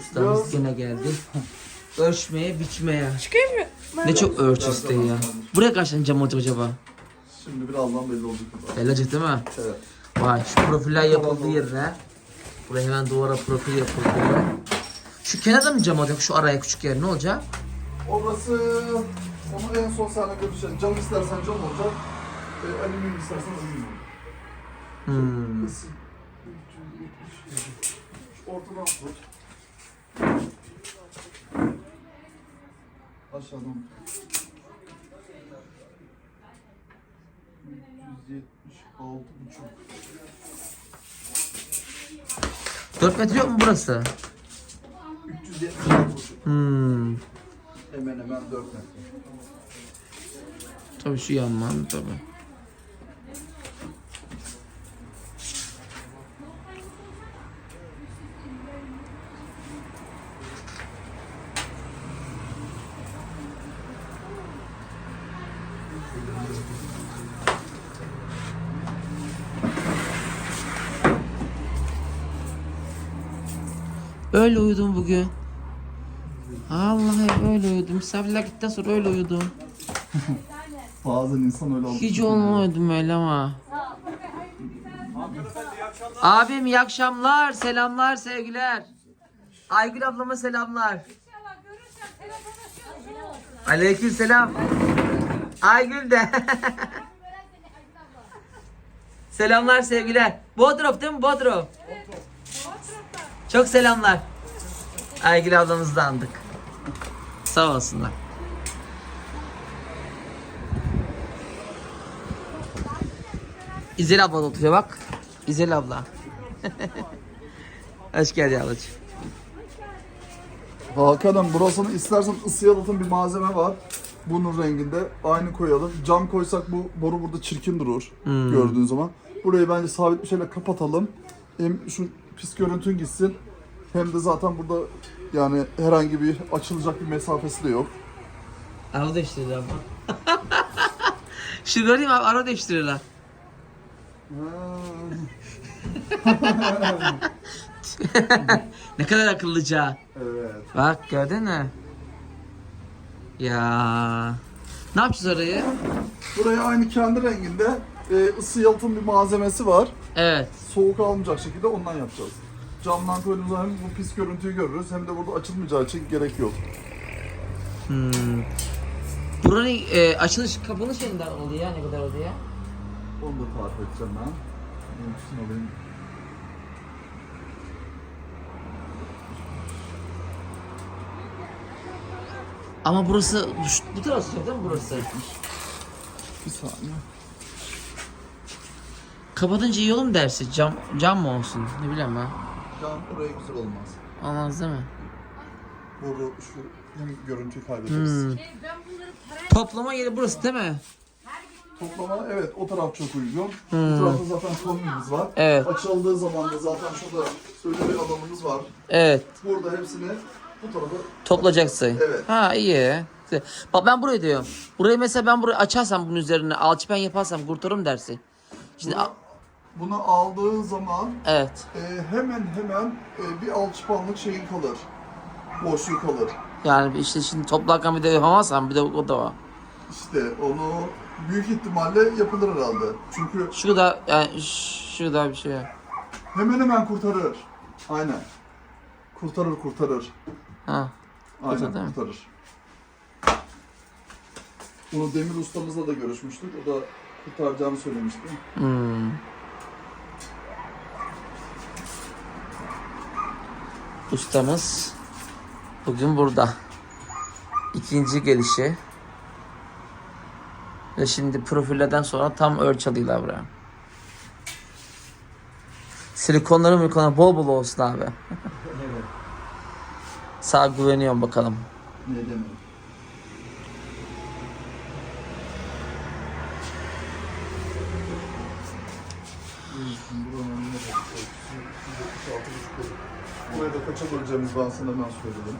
Ustamız yine geldi. Ölçmeye, biçmeye. Çıkayım mı? Ne çok ölçü isteği ya. Buraya kaç tane cam olacak acaba? Şimdi birazdan belli olacak. Belli olacak değil mi? Evet. Vay şu profiller yapıldı yerine. Buraya hemen duvara profil yapıldı. Şu kenarda mı cam olacak? Şu araya küçük yer ne olacak? Orası onu en son seninle görüşeceğiz. Cam istersen cam olacak. E, alüminyum istersen alüminyum. Hmm. 370. Şu ortadan tut. Aşağıdan tut. 376 buçuk. 4 metre yok mu burası? 376 buçuk. Hmm. Hemen hemen 4 metre. Tabii şu yanman tabii. Öyle uyudum bugün. Vallahi öyle uyudum. Misafirler gittikten sonra öyle uyudum. Bazen insan öyle alışıyor. Hiç olmadım öyle ama. Abim iyi akşamlar, selamlar, sevgiler. Aygül ablama selamlar. Aleyküm selam. Aygül de. selamlar, sevgiler. Bodrum değil mi Bodrum? Çok selamlar. Aygül ablamızı da andık. Sağ olsunlar. İzel abla da oturuyor bak. İzel abla. Hoş geldin ablacığım. Hakan'ım burasını istersen ısı yalıtım bir malzeme var. Bunun renginde. Aynı koyalım. Cam koysak bu boru burada çirkin durur. Hmm. Gördüğün zaman. Burayı bence sabit bir şeyle kapatalım. Hem şu pis görüntün gitsin. Hem de zaten burada yani herhangi bir açılacak bir mesafesi de yok. Araba değiştirirler abla. Şu göreyim abi araba değiştirirler. ne kadar akıllıca. evet. Bak gördün mü? Ya. Ne yapacağız orayı? Buraya aynı kendi renginde e, ısı yalıtım bir malzemesi var. Evet. Soğuk almayacak şekilde ondan yapacağız. Camdan koyduğumuz zaman hem bu pis görüntüyü görürüz hem de burada açılmayacağı için gerek yok. Hmm. Buranın e, açılış kapanış yeniden oluyor ya ne kadar oluyor? Onu da tarif edeceğim ben. Ölçüsünü alayım. Ama burası şu- bu taraf sıcak değil mi burası? Bir saniye. Kapatınca iyi olur mu dersi? Cam, cam mı olsun? Ne bileyim ben. Cam oraya güzel olmaz. Olmaz değil mi? Boru şu hem görüntüyü kaybederiz. Hmm. Toplama yeri burası değil mi? Toplama evet o taraf çok uygun. Hmm. Bu tarafta zaten kombimiz var. Evet. Açıldığı zaman da zaten şurada şöyle bir alanımız var. Evet. Burada hepsini bu tarafa Toplayacaksın. Evet. Ha iyi. Bak ben burayı diyorum. Burayı mesela ben burayı açarsam bunun üzerine alçıpen yaparsam kurtarırım dersi. Şimdi a- bunu aldığı zaman evet. e, hemen hemen e, bir alçıpanlık şeyin kalır. Boşluğu kalır. Yani işte şimdi toplarken bir de yapamazsam bir de o da var. İşte onu büyük ihtimalle yapılır herhalde. Çünkü Şu da yani ş- şu da bir şey. hemen hemen kurtarır. Aynen. Kurtarır kurtarır. Ha. Aynen Kurtarır mı? kurtarır. Bunu Demir ustamızla da görüşmüştük. O da kurtaracağını söylemişti. Hmm. Ustamız bugün burada. İkinci gelişi. Ve şimdi profillerden sonra tam ölçü alıyorlar buraya. Silikonları milikonları bol bol olsun abi. Sağ güveniyorum bakalım. Ne demek? Buraya da kaça böleceğimiz bahsini hemen söyledim.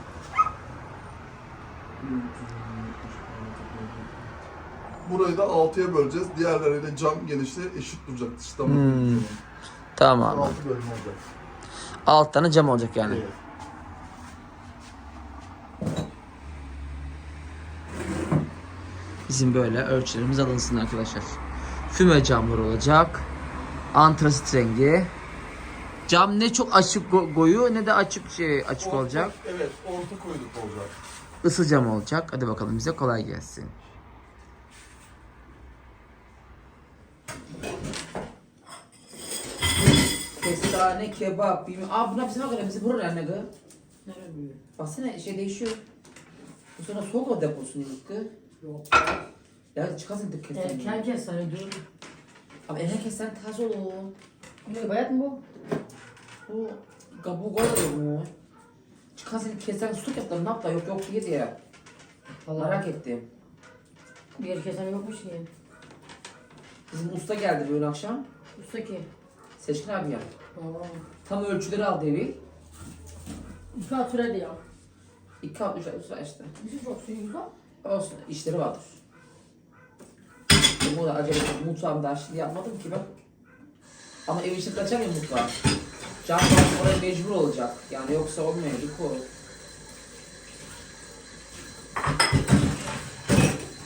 Burayı da 6'ya böleceğiz. Diğerleriyle cam genişliği eşit duracak. İşte hmm. Tamam. 6 bölüm olacak. 6 tane cam olacak yani. Evet. Bizim böyle ölçülerimiz alınsın arkadaşlar. Füme camlar olacak. Antrasit rengi. Cam ne çok açık go- koyu ne de açık şey açık olacak. Evet, orta koyduk olacak. Isı cam olacak. Hadi bakalım bize kolay gelsin. Kestane kebap. Bilmiyorum. Aa buna bize göre bizi buraya ne gı? Baksana şey değişiyor. Bu sonra soğuk o deposun ilk gı. Yok. Ya çıkarsın dık kestane. Erken kestane dur. Abi erken kestane taze olur. Ne bayat mı bu? Bu kabuğu koyuyor mu? Çıkarsın kestane su yaptım ne yaptı yok yok diye diye. Merak ettim. Bir kestane yokmuş ki. Bizim usta geldi böyle akşam. Usta ki. Seçkin abi ya. Tam ölçüleri aldı evi. İki at süredi ya. İki alt üç alt üç alt işte. Şey çok suyu güzel. Olsun işleri vardır. Bu da acele. Mutfağımda şimdi yapmadım ki ben. Ama ev için kaçamıyorum mutfağa. Can bazı oraya mecbur olacak. Yani yoksa olmuyor. Yuko.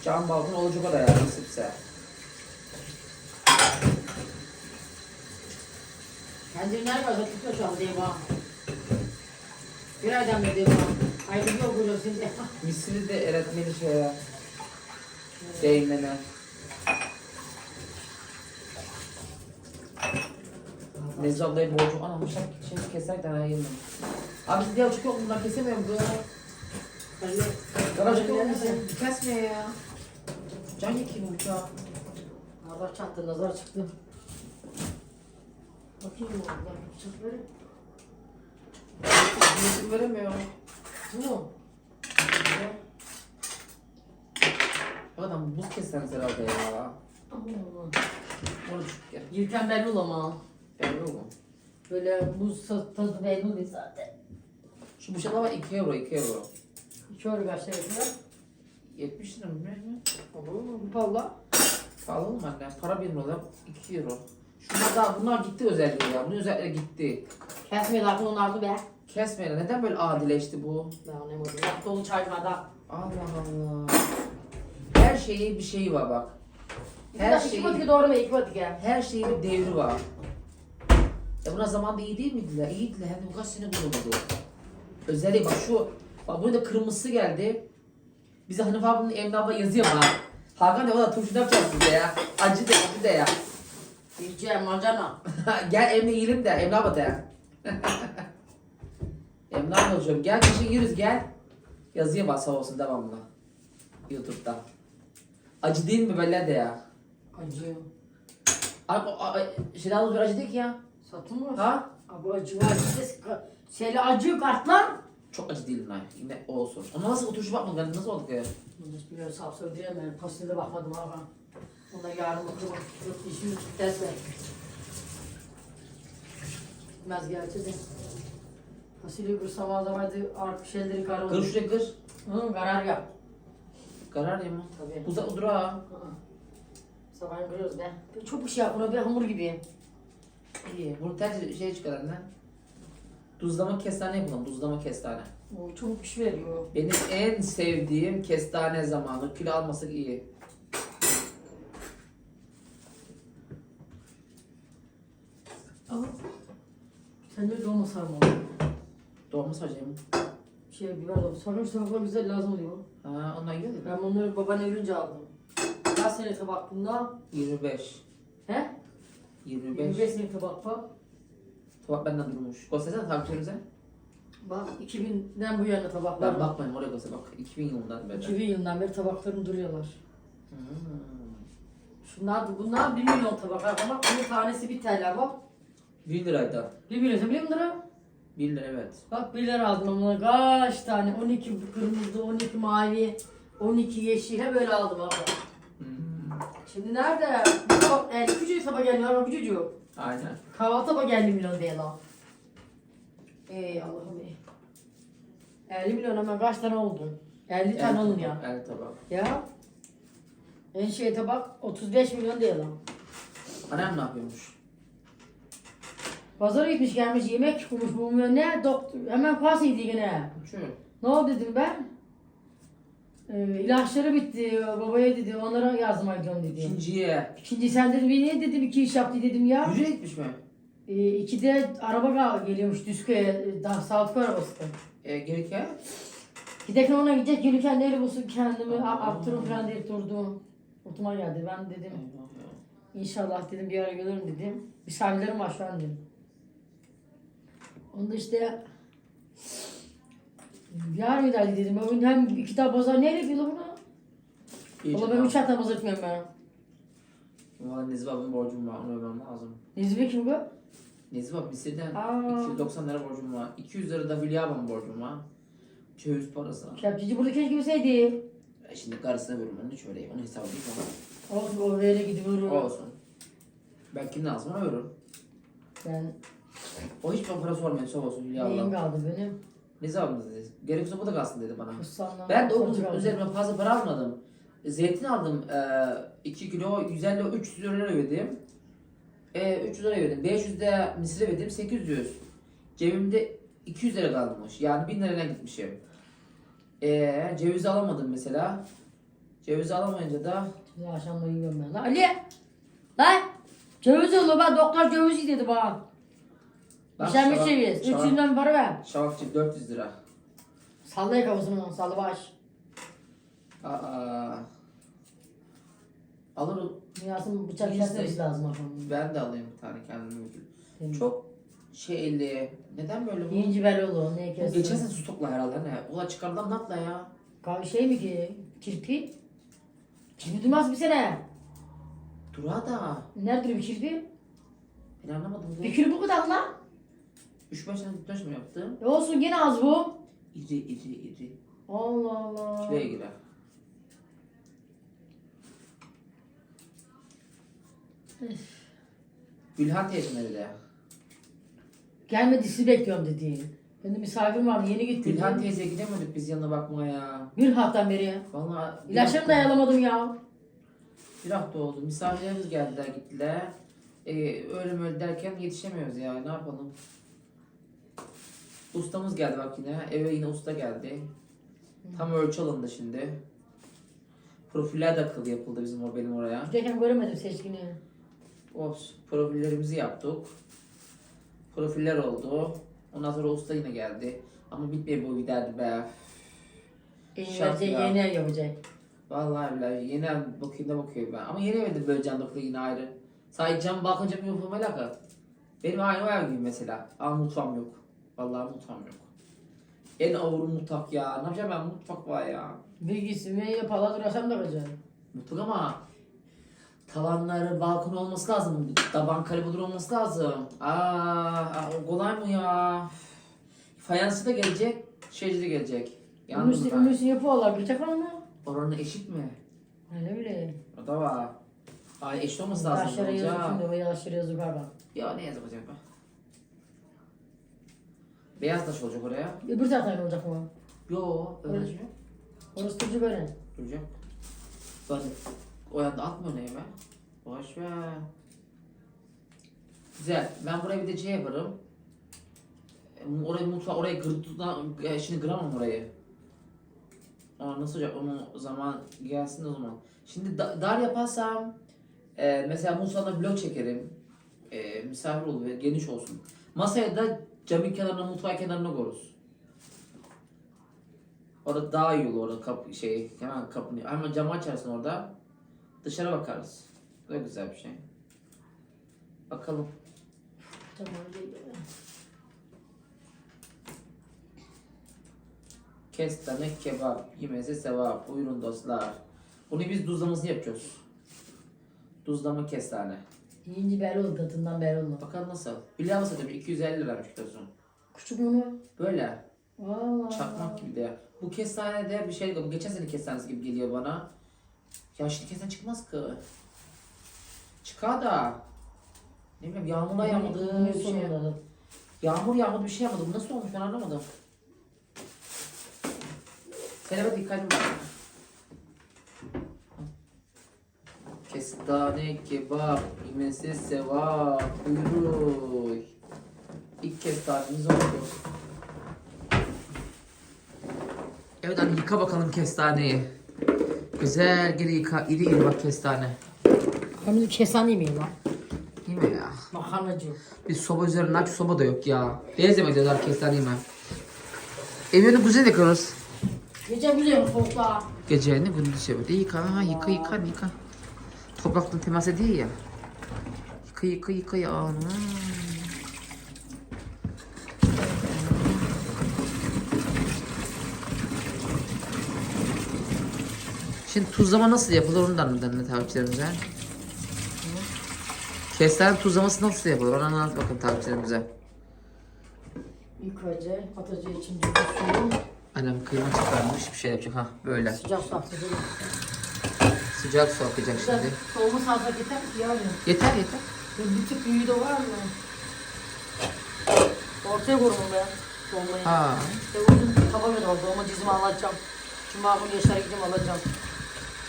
Can balkon olacak o da ya nasipse. Kendini nerede var? Tutuyor şu an ha. Bir aydan beri diyeyim ha. Ayrı yok böyle şimdi. Misini de eritmeli şeye. Değmene. Nezih ablayı borcum. Ana bıçak şimdi keserken ayırmam. Abi diye açık yok bundan kesemiyorum. Böyle. Öyle. Garajı yok musun? Kesmiyor ya. Can yakayım bıçağı. Nazar çattı, nazar çıktı. Bakayım orada bıçakları. Yesim veremiyor. Bu mu? Adam buz kesseniz herhalde ya. Aman. Onu düşük gel. Yirken belli ol ama. Belli mu? Böyle buz tadı- oluyor zaten. Şu bıçaklar var 2 euro 2 euro. İki öyle kaç lira yapıyor? 70 lira mı? Olur? Valla. Pahalı mı anne? Para 1 lira 2 euro. Şunlar daha bunlar gitti özelliği ya. Bunun özellikleri gitti. Kesmiyorlar onlardı be. Kesmeyle neden böyle adileşti bu? Ben anlamadım. Yap dolu çaylarda. Allah Allah. Her şeyi bir şeyi var bak. Her Her şeyi iki patik doğru mu? İki patik ya. her şeyin bir devri var. Ya buna zamanda iyi değil miydiler? İyiydiler. Hem de bu kaç sene bulunmadı. Özellikle bak şu, bak bunun da kırmızısı geldi. Bize Hanif abinin Emre abla yazıyor bana. Hakan ya da turşu yapacağız size ya. Acı de acı de ya. Yiyeceğim macana. gel Emre yiyelim de Emre abla de. Emre abla hocam gel kışın yürüz gel. Yazıyor bak sağ olsun devamlı. Youtube'da. Acı değil mi böyle de ya? Acı. Ay, şeyden acı değil ki ya. Satın mı? Ha? Abi acı var. Şeyle acı kartlar. Çok acı değil lan. Yine olsun. Ama nasıl oturuşu bakmadın? Yani nasıl oldu ki? Hiç bilmiyorum sapsır diyemem. Fasulye bakmadım abi. Ona yarın bakalım. Yok işimiz derse. Gitmez gerçi de. Fasulye kursam o zaman artık şeyleri karar Kır şuraya kır. Hı, karar yap. Karar ya mı? Tabii. Uzak dur ha. Sabah kırıyoruz be. Çok bir şey yap. Buna bir hamur gibi. İyi. Bunu tercih şey çıkar anne. Tuzlama kestane yapalım. Tuzlama kestane. O çabuk piş veriyor. Benim en sevdiğim kestane zamanı. Kilo almasak iyi. Ama sen de dolma sarma. Dolma saracağım. Şey biber dolma. Sarma sarma güzel lazım oluyor. Ha, ondan yiyor Ben bunları baban evrince aldım. Kaç sene bunda? 25. He? 25. 25 sene tabak bak. Tabak benden durmuş. Göstersene takipçilerimize. Bak 2000'den bu yana tabaklar. Ben bakmayayım oraya göster bak. 2000 yılından beri. 2000 yılından beri tabaklarım duruyorlar. Hmm. Şunlar bunlar 1 milyon tabaklar ama bunun tanesi 1 TL bak. 1 liraydı. 1 milyon biliyor musun lira? 1 lira evet. Bak 1 lira aldım ama kaç tane 12 kırmızı 12 mavi 12 yeşil hep böyle aldım abi. Şimdi nerede? Bu e, küçücük tabak geliyor ama küçücük. Aynen. Kahvaltı tabak 50 milyon diye lan. Ey Allah'ım ey. 50 milyon ama kaç tane oldu? 50 tane olun ya. El tabak. Ya. En şey tabak 35 milyon diye lan. Annem ne yapıyormuş? Pazara gitmiş gelmiş yemek kurmuş bulmuyor ne doktor hemen pas yedi yine. Şu. Ne oldu dedim ben. Ee, ilaçları bitti. Babaya dedi. Onlara yardıma gidiyorum dedi. İkinciye. İkinci sen dedim niye dedim iki iş yaptı dedim ya. Yürüye gitmiş mi? Ee, ikide araba gal- geliyormuş Düzköy'e. e, Daha Sağlık arabası. E, gereken? Giderken ona gidecek gelirken neyle bulsun kendimi Aa. aptırım falan deyip durdum. Ortuma geldi. Ben dedim inşallah dedim bir ara gelirim dedim. Misafirlerim var şu an dedim. Onda işte yarın giderdi dedim. Gün hem iki tane pazar neyle yapıyorlar bunu? İyice Valla ben üç hafta pazar etmiyorum ben. Valla Nezih abinin borcum var. Onu ödemem lazım. Nezbe kim bu? Nezih abi Mısır'dan Aa. 290 lira borcum var. 200 lira da Hülya abinin borcum var. Çöğüz parası. Kepçeci burada keşke bilseydi. E şimdi karısına veririm onu öyleyim. Onu hesaplayayım ama. Olsun o öyle gidiyor. Olsun. Ben kim lazım ona veririm. Ben O hiç bana para sormuyor sağ olsun Hülya neyim abla. kaldı benim? Nezih abla dedi. Gerekirse bu da kalsın dedi bana. Kutsalına. Ben de o Kutsalcı kaldı. üzerine fazla para almadım. Zeytin aldım 2 kilo 150 300 lira ödedim. E, 300 lira ödedim. 500 de mısır ödedim 800. Cebimde 200 lira kalmış. Yani 1000 liraya gitmişim. E, ceviz alamadım mesela. Ceviz alamayınca da Şimdi akşamları yiyorum ben. Lan Ali! Lan! Ceviz olur bak doktor ceviz dedi bana. Şavak- ceviz. şavak- 300 lira para ver. şavakçı 400 lira. Salla kafasını sallı baş. Aa. Alırım. Dünyasının bıçak İşte. kesmesi lazım akşam. Ben de alayım bir tane kendime. Çok. Çok şeyli. Neden böyle bu? Yiyinci belli olur. Ne Bu geçen sene stokla herhalde ne? Ula çıkardan natla ya. Ka- Şey mi ki? Kirpi? Kirpi durmaz bir sene. Dura da. Nerede bir kirpi? Ben anlamadım. Bir kirpi bu kadar lan. 3-5 tane diktaş mı yaptı? E olsun yine az bu. İri iri iri. Allah Allah. Kiloya girer. Gülhan teyze nerede? Gelme dişi bekliyorum dedi. Benim misafirim vardı yeni gitti. Gülhan teyzeye gidemedik biz yanına bakmaya. Bir haftadan beri. Vallahi bir İlaçlarımı hafta- ya. Bir hafta oldu. Misafirlerimiz geldiler gittiler. Ee, öyle mi öyle derken yetişemiyoruz ya. Ne yapalım? Ustamız geldi bak yine. Eve yine usta geldi. Tam ölçü alındı şimdi. Profiller de akıllı yapıldı bizim o benim oraya. Giderken göremedim seçkini. Olsun. Profillerimizi yaptık. Profiller oldu. Ondan sonra usta yine geldi. Ama bitmiyor bu giderdi be. Şart vereceği ya. yeni el yapacak. Vallahi billahi yeni ev bakayım da bakıyorum ben. Ama yeni evde böyle can dokulu yine ayrı. Sadece cam bakınca bir yapım alaka. Benim aynı o ev gibi mesela. Ama mutfağım yok. Vallahi mutfağım yok. En ağır mutfak ya. Ne yapacağım ben mutfak var ya. Bilgisi ve yapala durasam da kocam. Mutfak ama tavanları, balkon olması lazım. Taban kalibre olması lazım. Aa, aa, o kolay mı ya? Fayansı da gelecek, şeyci de gelecek. Yandım Ümüsü, ben. ümüsü yapıyorlar. Var mı? Oranı eşit mi? Öyle bile. O da var. Ay eşit olması lazım. Yaşlara yazık hocam. şimdi. Yaşlara yazık galiba. Ya ne yazacak be? Beyaz taş olacak oraya. Öbür taraftan olacak mı? Yo, öyle şey. Orası turcu böyle. Duracak. Zaten o yanda atmıyor neye be? Boş ver. Güzel. Ben buraya bir de şey yaparım. E, Orayı mutfağı oraya gırtıdan e, şimdi kıramam orayı. Aa, nasıl olacak onu zaman gelsin o zaman. Şimdi da- dar yaparsam e, mesela mutfağına blok çekerim. E, misafir olur ve geniş olsun. Masaya da camın kenarına mutfağın kenarına koyarız. Orada daha iyi olur orada kapı şey hemen kapını hemen camı açarsın orada dışarı bakarız. Bu da güzel bir şey. Bakalım. Tamam. Kestane kebap yemesi sevap. Buyurun dostlar. Bunu biz duzlamasını yapıyoruz. Duzlama kestane. Yiyince belli oldu. Tadından belli oldu. Bakalım nasıl? Mı satıyor? 250 liraymış kilosu. Küçük bunu. Böyle. Valla. Çakmak gibi de. Bu kestane de bir şey bu geçen sene kestanesi gibi geliyor bana. Ya şimdi kestane çıkmaz ki. Çıkar da. Ne bileyim yağmurda yağmadı. Bunun Bir şey. sonunda. Yağmur yağmadı bir şey yapmadı. Bu nasıl olmuş ben anlamadım. Seleme dikkatim var. Kestane kebap yemesi sevap buyurun. İlk kestanemiz oldu. Evet anne yıka bakalım kestaneyi. Güzel geri yıka. İri iri bak kestane. Ben bir kesen yemeyeyim lan. Değil mi ya? Makarnacı. Bir soba üzerinde aç soba da yok ya. Beyaz yemek diyorlar kestane yeme. Evini güzel yıkarız. Gece güzel soğukta. Gecenin gündüz böyle. Yıka, yıka, yıka, yıka. Toprakla temas ediyor ya. Yıka, yıka ya. Anam. Şimdi tuzlama nasıl yapılır onu da anladın takipçilerimize. Kestane tuzlaması nasıl yapılır onu anlat bakın takipçilerimize. İlk önce patates için suyu Annem kıyma çıkarmış bir şey yapacak ha böyle. sıcak su Sıcak su akacak Güzel şimdi. soğuma salça yeter ki yani. Yeter yeter. Bir tık büyüğü de var mı? Ortaya koyurum ben. Dolmayı. Ha. İşte kaba ver var. Dolma cizimi alacağım. Cuma günü yaşar gideceğim alacağım.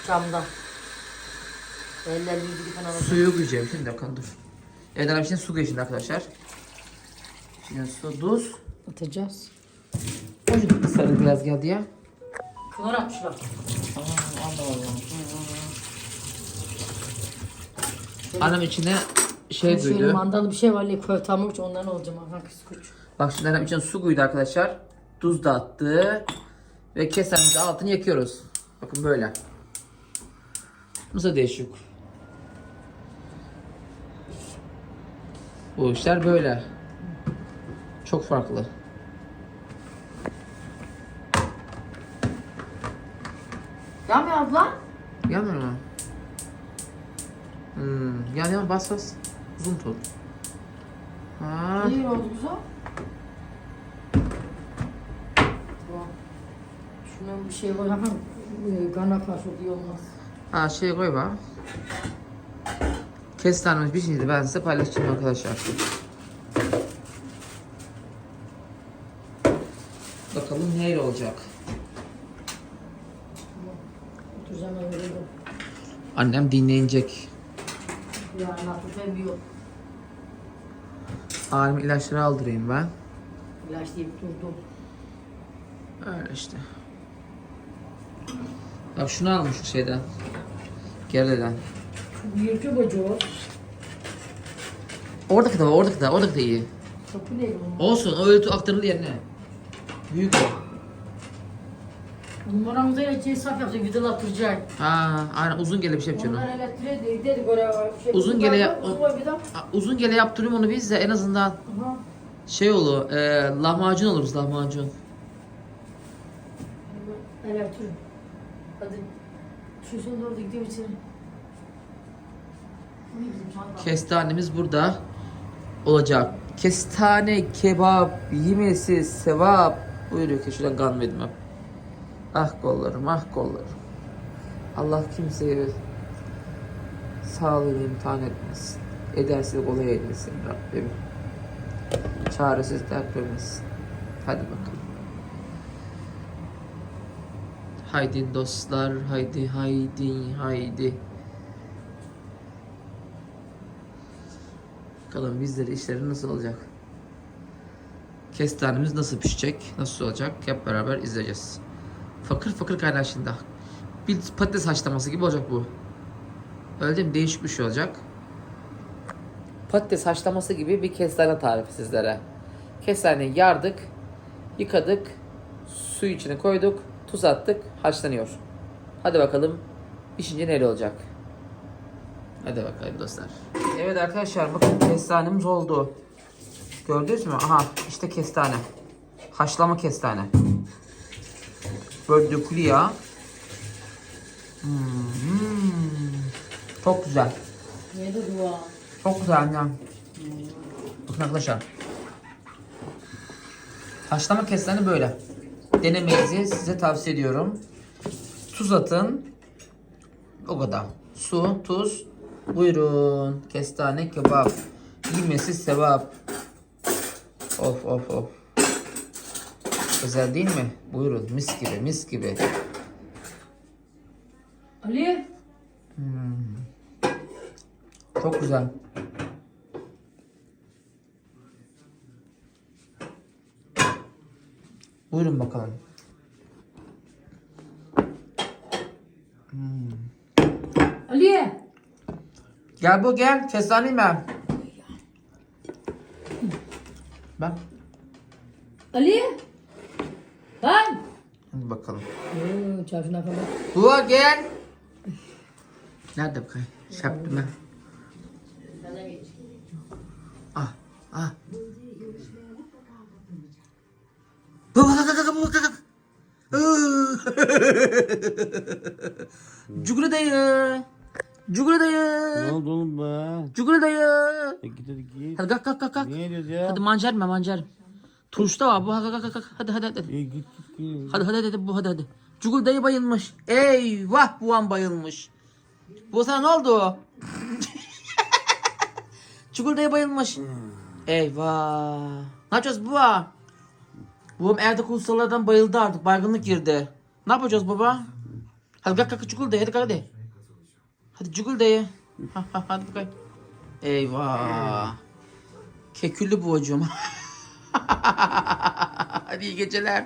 Camdan. Eller yüzü falan alacağım. Suyu koyacağım şimdi bakın dur. Evet annem şimdi su şimdi arkadaşlar. Şimdi su, tuz. Atacağız. O yüzden sarı biraz geldi ya. Kınar atmışlar. Allah Allah. Annem içine şey Şöyle duydu. mandalı bir şey var. Le köfte hamur ondan olacağım. Aha kıskuç. Bak şimdi annem içine su koydu arkadaşlar. Tuz da attı. Ve keserimizi altını yakıyoruz. Bakın böyle. Nasıl değişik. Bu işler böyle. Çok farklı. Yanmıyor abla. Yanmıyor mu? Yan yan bas bas. Uzun tut. Ha. İyi oldu güzel. Şuna bir şey koy. Bakın. Gana karşı iyi olmaz. Ha şey koy bak. Kestanemiz bir şeydi ben size paylaşacağım arkadaşlar. Bakalım neyle olacak. Oturacağım ben dinleyecek. Yani hafif bir yol. Alem ilaçları aldırayım ben. İlaç deyip durdum. Öyle işte. Bak şunu almış şeyden. Geriden. Büyük bacağı. Oradaki de var, oradaki de, oradaki de iyi. Değil bunun. Olsun, o öyle aktarılır yerine. Büyük o. Numaramıza ile hesap yapacak, vidal attıracak. Ha, aynen uzun gele bir şey yapacaksın. Onlar elektriğe de dedik oraya. Şey, Uzun gele yap- Uzun. Ha, gele yaptırıyorum onu biz de en azından Aha. şey olur, e, lahmacun oluruz lahmacun. Elektrik. Hadi. Şu son doğru gidiyor içeri. Bu ne bizim çanta? Kestanemiz burada olacak. Kestane, kebap, yemesi, sevap. Buyuruyor ki şuradan kan verdim hep. Ah kollarım, ah kollarım. Allah kimseyi sağlığını imtihan etmesin. Ederse kolay eylesin Rabbim. Çaresiz dert vermesin. Hadi bakalım. Haydi dostlar, haydi haydi haydi. Bakalım bizleri işleri nasıl olacak? Kestanemiz nasıl pişecek? Nasıl olacak? Hep beraber izleyeceğiz. Fakır kaynar şimdi. Bir patates haşlaması gibi olacak bu. Öyle değil mi? Değişik bir şey olacak. Patates haşlaması gibi bir kestane tarifi sizlere. Kestaneyi yardık, yıkadık, suyu içine koyduk, tuz attık, haşlanıyor. Hadi bakalım pişince neyle olacak? Hadi bakalım dostlar. Evet arkadaşlar bakın kestanemiz oldu. Gördünüz mü? Aha işte kestane. Haşlama kestane. Böyle dökülüyor. Hmm. Çok güzel. Neydi dua? Çok güzel annem. Bakın arkadaşlar. Haşlama kestane böyle. Denemenizi size tavsiye ediyorum. Tuz atın. O kadar. Su, tuz. Buyurun. Kestane kebap. Yemesi sevap. Of of of. Güzel değil mi? Buyurun mis gibi mis gibi. Ali. Hmm. Çok güzel. Buyurun bakalım. Hmm. Ali. Gel bu gel. Kestane ben. Ben. Ali. Hadi bakalım. Oo, çarşına falan. Bu gel. Nerede bu kay? Şaptım ben. Ah, ah. Bu bak bak bak bak. Cugure dayı. Cugure dayı. Ne oldu oğlum be? Cugure dayı. E git hadi git. Hadi kalk kalk kalk kalk. Niye diyoruz ya? Hadi mancar mı mancar. Turşuda var bu. Hadi kalk. Hadi hadi hadi. E git git git. Hadi hadi hadi bu hadi hadi. Cugul dayı bayılmış. Eyvah bu an bayılmış. Bu sana ne oldu? Cugul dayı bayılmış. Eyvah. Ne yapacağız baba? Babam evde kustalardan bayıldı artık. Baygınlık girdi. Ne yapacağız baba? Hadi kalk kalk Cugul dayı hadi kalk hadi. Hadi Cugul dayı. Ha, ha, hadi bakayım. Eyvah. Keküllü bu hocam. hadi iyi geceler.